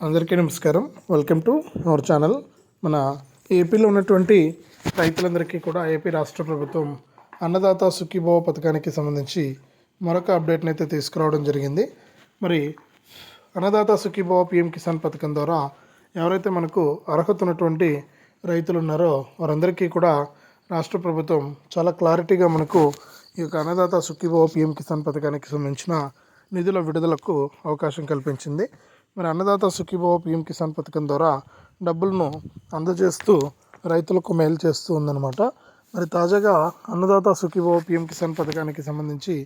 అందరికీ నమస్కారం. Welcome to our channel మన ఏపీలో ఉన్నటువంటి రైతులందరికీ కూడా ఏపీ రాష్ట్ర ప్రభుత్వం అన్నదాత సుఖీభవ పథకానికి సంబంధించి మరొక అప్డేట్ని అయితే తీసుకురావడం జరిగింది. మరి అన్నదాత సుఖీభవ పిఎం కిసాన్ పథకం ద్వారా ఎవరైతే మనకు అర్హత ఉన్నటువంటి రైతులు ఉన్నారో వారందరికీ కూడా రాష్ట్ర ప్రభుత్వం చాలా క్లారిటీగా మనకు ఈ యొక్క అన్నదాత సుఖీభవ పిఎం కిసాన్ పథకానికి సంబంధించిన నిధుల విడుదలకు అవకాశం కల్పించింది. మరి అన్నదాత సుఖీభవ పిఎం కిసాన్ పథకం ద్వారా డబ్బులను అందజేస్తూ రైతులకు మేలు చేస్తూ ఉందన్నమాట. మరి తాజాగా అన్నదాత సుఖీభవ పిఎం కిసాన్ పథకానికి సంబంధించి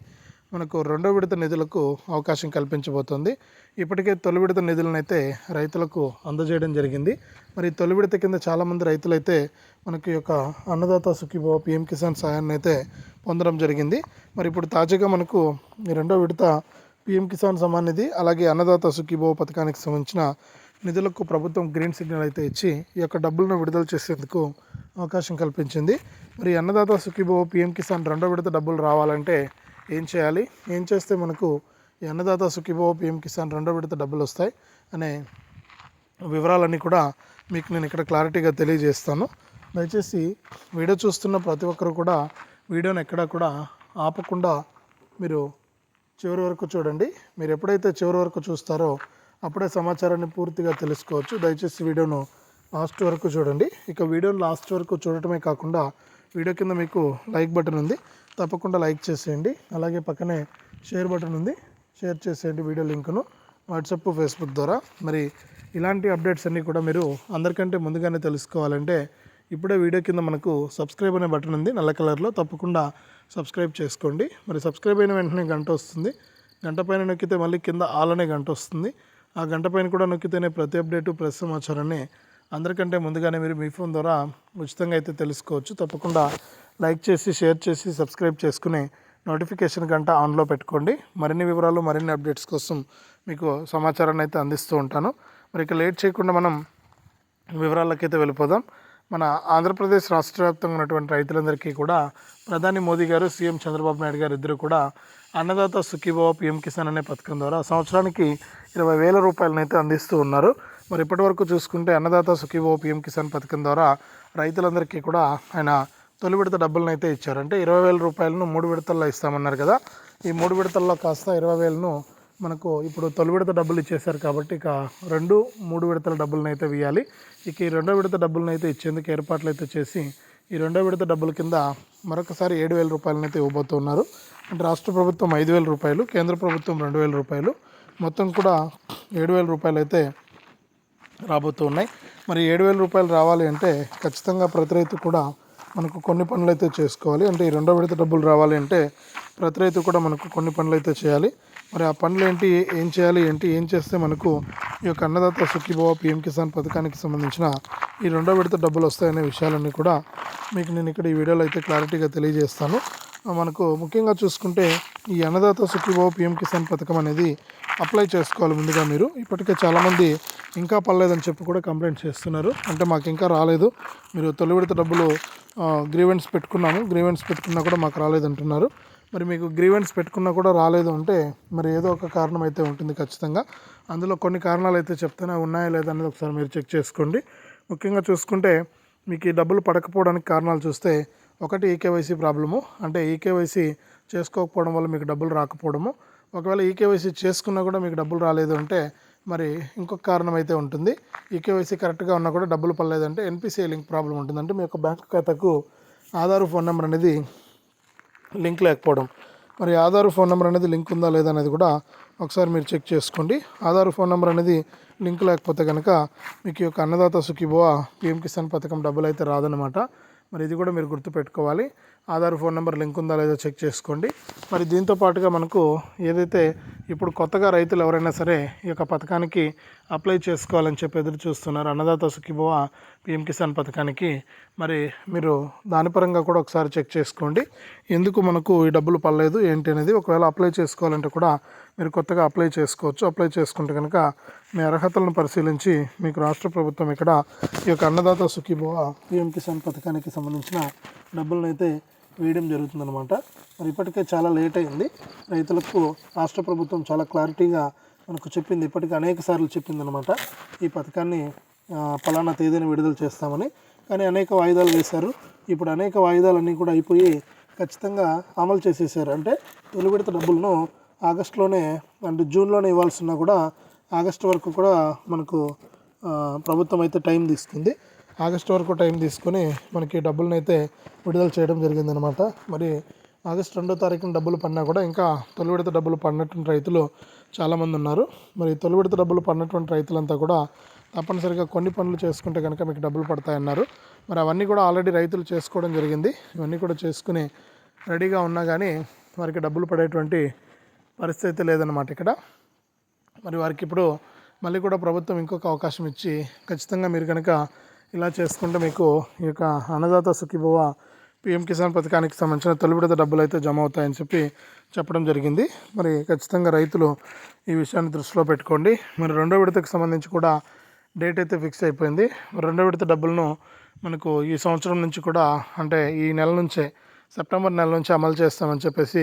మనకు రెండో విడత నిధులకు అవకాశం కల్పించబోతోంది. ఇప్పటికే తొలి విడత నిధులను అయితే రైతులకు అందజేయడం జరిగింది. మరి తొలి విడత కింద చాలామంది రైతులైతే మనకి ఈ యొక్క అన్నదాత సుఖీభవ పిఎం కిసాన్ సాయాన్ని అయితే పొందడం జరిగింది. మరి ఇప్పుడు తాజాగా మనకు ఈ రెండో విడత పిఎం కిసాన్ సమ్మాన్ నిధి అలాగే అన్నదాత సుఖీభవ పథకానికి సంబంధించిన నిధులకు ప్రభుత్వం గ్రీన్ సిగ్నల్ అయితే ఇచ్చి ఈ యొక్క డబ్బులను విడుదల చేసేందుకు అవకాశం కల్పించింది. మరి అన్నదాత సుఖీభవ పిఎం కిసాన్ రెండో విడత డబ్బులు రావాలంటే ఏం చేయాలి? ఏం చేస్తే మనకు ఈ అన్నదాత సుఖీభవ పిఎం కిసాన్ రెండో విడత డబ్బులు వస్తాయి అనే వివరాలన్నీ కూడా మీకు నేను ఇక్కడ క్లారిటీగా తెలియజేస్తాను. దయచేసి వీడియో చూస్తున్న ప్రతి ఒక్కరు కూడా వీడియోని ఎక్కడా కూడా ఆపకుండా మీరు చివరి వరకు చూడండి. మీరు ఎప్పుడైతే చివరి వరకు చూస్తారో అప్పుడే సమాచారాన్ని పూర్తిగా తెలుసుకోవచ్చు. దయచేసి వీడియోను లాస్ట్ వరకు చూడండి. ఇక వీడియోను లాస్ట్ వరకు చూడటమే కాకుండా వీడియో కింద మీకు లైక్ బటన్ ఉంది. తప్పకుండా లైక్ చేసేయండి. అలాగే పక్కనే షేర్ బటన్ ఉంది. షేర్ చేసేయండి వీడియో లింక్ను. వాట్సాప్ ఫేస్బుక్ ద్వారా. మరి ఇలాంటి అప్డేట్స్ అన్నీ కూడా మీరు అందరికంటే ముందుగానే తెలుసుకోవాలంటే ఇప్పుడే వీడియో కింద మనకు సబ్స్క్రైబ్ అనే బటన్ ఉంది. నల్ల కలర్లో తప్పకుండా సబ్స్క్రైబ్ చేసుకోండి. మరి సబ్స్క్రైబ్ అయిన వెంటనే గంట వస్తుంది. గంట పైన నొక్కితే మళ్ళీ కింద ఆల్ అనే గంట వస్తుంది. ఆ గంట పైన కూడా నొక్కితేనే ప్రతి అప్డేటు ప్రెస్ సమాచారాన్ని అందరికంటే ముందుగానే మీరు మీ ఫోన్ ద్వారా ఉచితంగా అయితే తెలుసుకోవచ్చు. తప్పకుండా లైక్ చేసి షేర్ చేసి సబ్స్క్రైబ్ చేసుకుని నోటిఫికేషన్ గంట ఆన్లో పెట్టుకోండి. మరిన్ని వివరాలు మరిన్ని అప్డేట్స్ కోసం మీకు సమాచారాన్ని అయితే అందిస్తూ ఉంటాను. మరి ఇక లేట్ చేయకుండా మనం వివరాలకైతే వెళ్ళిపోదాం. మన ఆంధ్రప్రదేశ్ రాష్ట్ర వ్యాప్తంగా ఉన్నటువంటి రైతులందరికీ కూడా ప్రధాని మోదీ గారు సీఎం చంద్రబాబు నాయుడు గారు ఇద్దరు కూడా అన్నదాత సుఖీభవ పిఎం కిసాన్ అనే పథకం ద్వారా సంవత్సరానికి ఇరవై వేల రూపాయలనైతే అందిస్తూ ఉన్నారు. మరి ఇప్పటివరకు చూసుకుంటే అన్నదాత సుఖీభవ పిఎం కిసాన్ పథకం ద్వారా రైతులందరికీ కూడా ఆయన తొలి విడత డబ్బులను అయితే ఇచ్చారు. అంటే ఇరవై వేల రూపాయలను మూడు విడతల్లో ఇస్తామన్నారు కదా. ఈ మూడు విడతల్లో కాస్త ఇరవై వేలను మనకు ఇప్పుడు తొలి విడత డబ్బులు ఇచ్చేశారు కాబట్టి ఇక రెండు మూడు విడతల డబ్బులను అయితే వేయాలి. ఇక ఈ రెండో విడత డబ్బులను అయితే ఇచ్చేందుకు ఏర్పాట్లు అయితే చేసి ఈ రెండో విడత డబ్బుల కింద మరొకసారి ఏడు వేల రూపాయలను అయితే ఇవ్వబోతున్నారు అంటే రాష్ట్ర ప్రభుత్వం ఐదు వేల రూపాయలు కేంద్ర ప్రభుత్వం రెండు వేల రూపాయలు మొత్తం కూడా ఏడు వేల రూపాయలు అయితే రాబోతూ ఉన్నాయి. మరి ఏడు వేల రూపాయలు రావాలి అంటే ఖచ్చితంగా ప్రతి రైతు కూడా మనకు కొన్ని పనులు అయితే చేసుకోవాలి. అంటే ఈ రెండో విడత డబ్బులు రావాలి అంటే ప్రతి రైతు కూడా మనకు కొన్ని పనులు అయితే చేయాలి. మరి ఆ పనులు ఏంటి ఏం చేయాలి ఏంటి ఏం చేస్తే మనకు ఈ యొక్క అన్నదాత సుఖీభవ పిఎం కిసాన్ పథకానికి సంబంధించిన ఈ రెండో విడత డబ్బులు వస్తాయనే విషయాలన్నీ కూడా మీకు నేను ఇక్కడ ఈ వీడియోలో అయితే క్లారిటీగా తెలియజేస్తాను. మనకు ముఖ్యంగా చూసుకుంటే ఈ అన్నదాత సుఖీభవ పిఎం కిసాన్ పథకం అనేది అప్లై చేసుకోవాలి ముందుగా మీరు. ఇప్పటికే చాలామంది ఇంకా పర్లేదని చెప్పి కూడా కంప్లైంట్ చేస్తున్నారు. అంటే మాకు ఇంకా రాలేదు. మీరు తొలి విడత డబ్బులు గ్రీవెన్స్ పెట్టుకున్నాము. గ్రీవెన్స్ పెట్టుకున్నా కూడా మాకు రాలేదంటున్నారు. మరి మీకు గ్రీవెన్స్ పెట్టుకున్నా కూడా రాలేదు అంటే మరి ఏదో ఒక కారణం అయితే ఉంటుంది ఖచ్చితంగా. అందులో కొన్ని కారణాలు అయితే చెప్తేనే. ఉన్నాయా లేదా అనేది ఒకసారి మీరు చెక్ చేసుకోండి. ముఖ్యంగా చూసుకుంటే మీకు ఈ డబ్బులు పడకపోవడానికి కారణాలు చూస్తే ఒకటి ఈకేవైసీ ప్రాబ్లము అంటే ఈకేవైసీ చేసుకోకపోవడం వల్ల మీకు డబ్బులు రాకపోవడము. ఒకవేళ ఈకేవైసీ చేసుకున్నా కూడా మీకు డబ్బులు రాలేదు అంటే మరి ఇంకొక కారణం అయితే ఉంటుంది. ఈకేవైసీ కరెక్ట్గా ఉన్నా కూడా డబ్బులు పడలేదంటే ఎన్పిసిఐ లింక్ ప్రాబ్లం ఉంటుంది అంటే మీ యొక్క బ్యాంక్ ఖాతాకు ఆధార్ ఫోన్ నెంబర్ అనేది లింక్ లేకపోవడం. మరి ఆధార్ ఫోన్ నెంబర్ అనేది లింక్ ఉందా లేదా అనేది కూడా ఒకసారి మీరు చెక్ చేసుకోండి. ఆధార్ ఫోన్ నెంబర్ అనేది లింక్ లేకపోతే కనుక మీకు యొక్క అన్నదాత సుఖీభవ పిఎం కిసాన్ పథకం డబ్బులు అయితే రాదనమాట మరి ఇది కూడా మీరు గుర్తుపెట్టుకోవాలి. ఆధార్ ఫోన్ నెంబర్ లింక్ ఉందా లేదో చెక్ చేసుకోండి. మరి దీంతో పాటుగా మనకు ఏదైతే ఇప్పుడు కొత్తగా రైతులు ఎవరైనా సరే ఈ యొక్క పథకానికి అప్లై చేసుకోవాలని చెప్పి ఎదురు చూస్తున్నారు అన్నదాత సుఖీభవ పిఎం కిసాన్ పథకానికి మరి మీరు దాని పరంగా కూడా ఒకసారి చెక్ చేసుకోండి. ఎందుకు మనకు ఈ డబ్బులు పడలేదు ఏంటి అనేది ఒకవేళ అప్లై చేసుకోవాలంటే కూడా మీరు కొత్తగా అప్లై చేసుకోవచ్చు. అప్లై చేసుకుంటే కనుక మీ అర్హతలను పరిశీలించి మీకు రాష్ట్ర ప్రభుత్వం ఇక్కడ ఈ యొక్క అన్నదాత సుఖీభవ పిఎం కిసాన్ పథకానికి సంబంధించిన డబ్బులను అయితే వేయడం జరుగుతుందన్నమాట. మరి ఇప్పటికే చాలా లేట్ అయింది. రైతులకు రాష్ట్ర ప్రభుత్వం చాలా క్లారిటీగా మనకు చెప్పింది. ఇప్పటికే అనేక సార్లు చెప్పిందనమాట ఈ పథకాన్ని ఫలానా పలానా తేదీని విడుదల చేస్తామని. కానీ అనేక వాయిదాలు వేశారు. ఇప్పుడు అనేక వాయిదాలన్నీ కూడా అయిపోయి ఖచ్చితంగా అమలు చేసేసారు. అంటే తొలి విడత డబ్బులను ఆగస్టులోనే అంటే జూన్లోనే ఇవ్వాల్సిన కూడా ఆగస్టు వరకు కూడా మనకు ప్రభుత్వం అయితే టైం తీసుకుంది. ఆగస్టు వరకు టైం తీసుకొని మనకి డబ్బులను అయితే విడుదల చేయడం జరిగిందనమాట మరి ఆగస్టు రెండో తారీఖున డబ్బులు పడినా కూడా ఇంకా తొలి విడత డబ్బులు పడినటువంటి రైతులు చాలామంది ఉన్నారు. మరి తొలి విడత డబ్బులు పడినటువంటి రైతులంతా కూడా తప్పనిసరిగా కొన్ని పనులు చేసుకుంటే కనుక మీకు డబ్బులు పడతాయన్నారు. మరి అవన్నీ కూడా ఆల్రెడీ రైతులు చేసుకోవడం జరిగింది. ఇవన్నీ కూడా చేసుకుని రెడీగా ఉన్నా కానీ వారికి డబ్బులు పడేటువంటి పరిస్థితి లేదన్నమాట ఇక్కడ. మరి వారికి ఇప్పుడు మళ్ళీ కూడా ప్రభుత్వం ఇంకొక అవకాశం ఇచ్చి ఖచ్చితంగా మీరు కనుక ఇలా చేసుకుంటే మీకు ఈ యొక్క అన్నదాత సుఖీభవ పిఎం కిసాన్ పథకానికి సంబంధించిన తొలి విడత డబ్బులు అయితే జమ అవుతాయని చెప్పి చెప్పడం జరిగింది. మరి ఖచ్చితంగా రైతులు ఈ విషయాన్ని దృష్టిలో పెట్టుకోండి. మరి రెండో విడతకు సంబంధించి కూడా డేట్ అయితే ఫిక్స్ అయిపోయింది. మరి రెండో విడత డబ్బులను మనకు ఈ సంవత్సరం నుంచి కూడా అంటే ఈ నెల నుంచే సెప్టెంబర్ నెల నుంచి అమలు చేస్తామని చెప్పేసి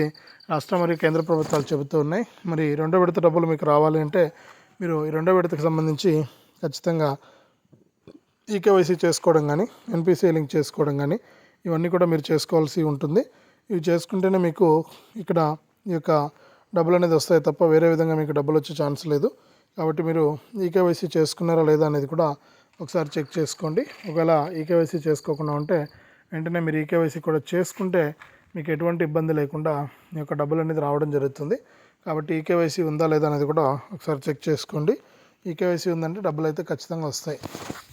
రాష్ట్ర మరియు కేంద్ర ప్రభుత్వాలు చెబుతూ ఉన్నాయి. మరి రెండో విడత డబ్బులు మీకు రావాలి అంటే మీరు ఈ రెండో విడతకు సంబంధించి ఖచ్చితంగా ఈకేవైసీ చేసుకోవడం కానీ ఎన్పిసిఐ లింక్ చేసుకోవడం కానీ ఇవన్నీ కూడా మీరు చేసుకోవాల్సి ఉంటుంది. ఇవి చేసుకుంటేనే మీకు ఇక్కడ ఈ యొక్క డబ్బులు అనేది వస్తాయి తప్ప వేరే విధంగా మీకు డబ్బులు వచ్చే ఛాన్స్ లేదు. కాబట్టి మీరు ఈకేవైసీ చేసుకున్నారా లేదా అనేది కూడా ఒకసారి చెక్ చేసుకోండి. ఒకవేళ ఈకేవైసీ చేసుకోకుండా ఉంటే వెంటనే మీరు ఈకేవైసీ కూడా చేసుకుంటే మీకు ఎటువంటి ఇబ్బంది లేకుండా మీ యొక్క డబ్బులు అనేది రావడం జరుగుతుంది. కాబట్టి ఈకేవైసీ ఉందా లేదా అనేది కూడా ఒకసారి చెక్ చేసుకోండి. ఈకేవైసీ ఉందంటే డబ్బులు అయితే ఖచ్చితంగా వస్తాయి.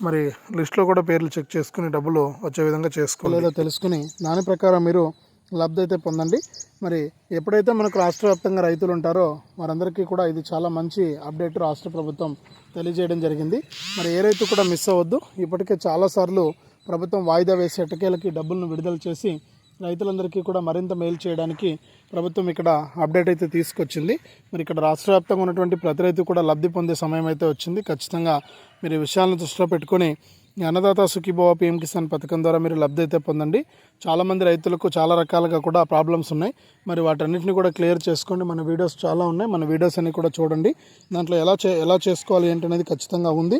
మరి లిస్ట్లో కూడా పేర్లు చెక్ చేసుకుని డబ్బులు వచ్చే విధంగా చేసుకోలేదో తెలుసుకుని దాని ప్రకారం మీరు లబ్ధి అయితే పొందండి. మరి ఎప్పుడైతే మనకు రాష్ట్ర వ్యాప్తంగా రైతులు ఉంటారో వారందరికీ కూడా ఇది చాలా మంచి అప్డేట్ రాష్ట్ర ప్రభుత్వం తెలియజేయడం జరిగింది. మరి ఏ రైతు కూడా మిస్ అవ్వద్దు. ఇప్పటికే చాలాసార్లు ప్రభుత్వం వాయిదా వేసే ఎటకేలకి డబ్బులను విడుదల చేసి రైతులందరికీ కూడా మరింత మేలు చేయడానికి ప్రభుత్వం ఇక్కడ అప్డేట్ అయితే తీసుకొచ్చింది. మరి ఇక్కడ రాష్ట్ర వ్యాప్తంగా ఉన్నటువంటి ప్రతి రైతు కూడా లబ్ధి పొందే సమయం అయితే వచ్చింది. ఖచ్చితంగా మీరు ఈ విషయాలను దృష్టిలో పెట్టుకొని అన్నదాత సుఖీభవ పిఎం కిసాన్ పథకం ద్వారా మీరు లబ్ధి అయితే పొందండి. చాలామంది రైతులకు చాలా రకాలుగా కూడా ప్రాబ్లమ్స్ ఉన్నాయి. మరి వాటన్నిటిని కూడా క్లియర్ చేసుకోండి. మన వీడియోస్ చాలా ఉన్నాయి. మన వీడియోస్ అన్ని కూడా చూడండి. దాంట్లో ఎలా చే ఎలా చేసుకోవాలి ఏంటనేది ఖచ్చితంగా ఉంది.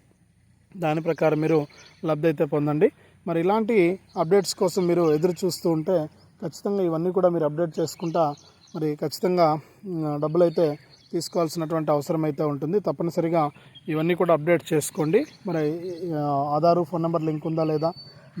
దాని ప్రకారం మీరు లబ్ధి అయితే పొందండి. మరి ఇలాంటి అప్డేట్స్ కోసం మీరు ఎదురు చూస్తూ ఉంటే ఖచ్చితంగా ఇవన్నీ కూడా మీరు అప్డేట్ చేసుకుంటా మరి ఖచ్చితంగా డబ్బులు అయితే తీసుకోవాల్సినటువంటి అవసరం అయితే ఉంటుంది. తప్పనిసరిగా ఇవన్నీ కూడా అప్డేట్ చేసుకోండి. మరి ఆధారు ఫోన్ నెంబర్ లింక్ ఉందా లేదా?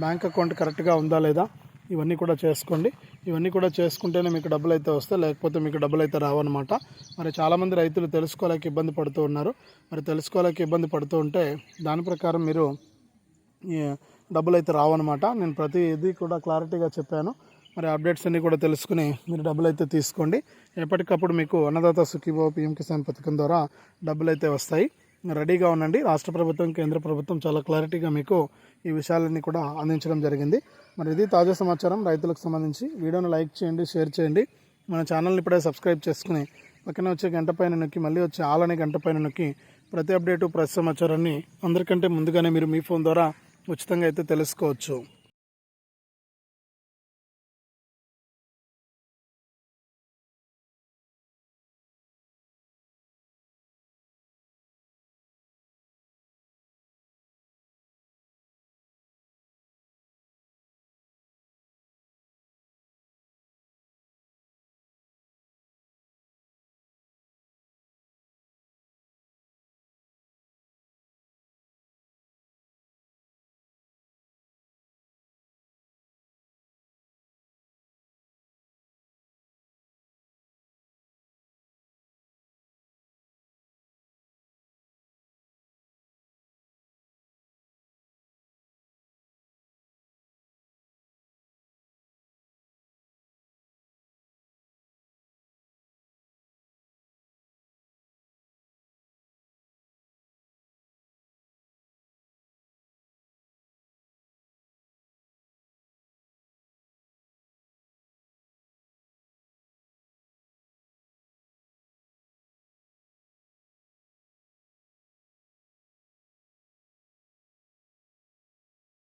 బ్యాంక్ అకౌంట్ కరెక్ట్గా ఉందా లేదా? ఇవన్నీ కూడా చేసుకోండి. ఇవన్నీ కూడా చేసుకుంటేనే మీకు డబ్బులు అయితే వస్తాయి లేకపోతే మీకు డబ్బులు అయితే రావన్నమాట. మరి చాలామంది రైతులు తెలుసుకోలేక ఇబ్బంది పడుతూ ఉన్నారు. మరి తెలుసుకోలేక ఇబ్బంది పడుతూ ఉంటే దాని ప్రకారం మీరు డబ్బులు అయితే రావన్నమాట. నేను ప్రతి ఇది కూడా క్లారిటీగా చెప్పాను. మరి అప్డేట్స్ అన్నీ కూడా తెలుసుకుని మీరు డబ్బులు అయితే తీసుకోండి. ఎప్పటికప్పుడు మీకు అన్నదాత సుఖీభావ పిఎం కిసాన్ పథకం ద్వారా డబ్బులు అయితే వస్తాయి. రెడీగా ఉండండి. రాష్ట్ర ప్రభుత్వం కేంద్ర ప్రభుత్వం చాలా క్లారిటీగా మీకు ఈ విషయాలన్నీ కూడా అందించడం జరిగింది. మరి ఇది తాజా సమాచారం. రైతులకు సంబంధించి వీడియోను లైక్ చేయండి షేర్ చేయండి. మన ఛానల్ని ఇప్పుడే సబ్స్క్రైబ్ చేసుకుని పక్కన వచ్చే గంట పైన నొక్కి మళ్ళీ వచ్చే ఆలనే గంట పైన నొక్కి ప్రతి అప్డేటు ప్రతి సమాచారాన్ని అందరికంటే ముందుగానే మీరు మీ ఫోన్ ద్వారా ఉచితంగా అయితే తెలుసుకోవచ్చు.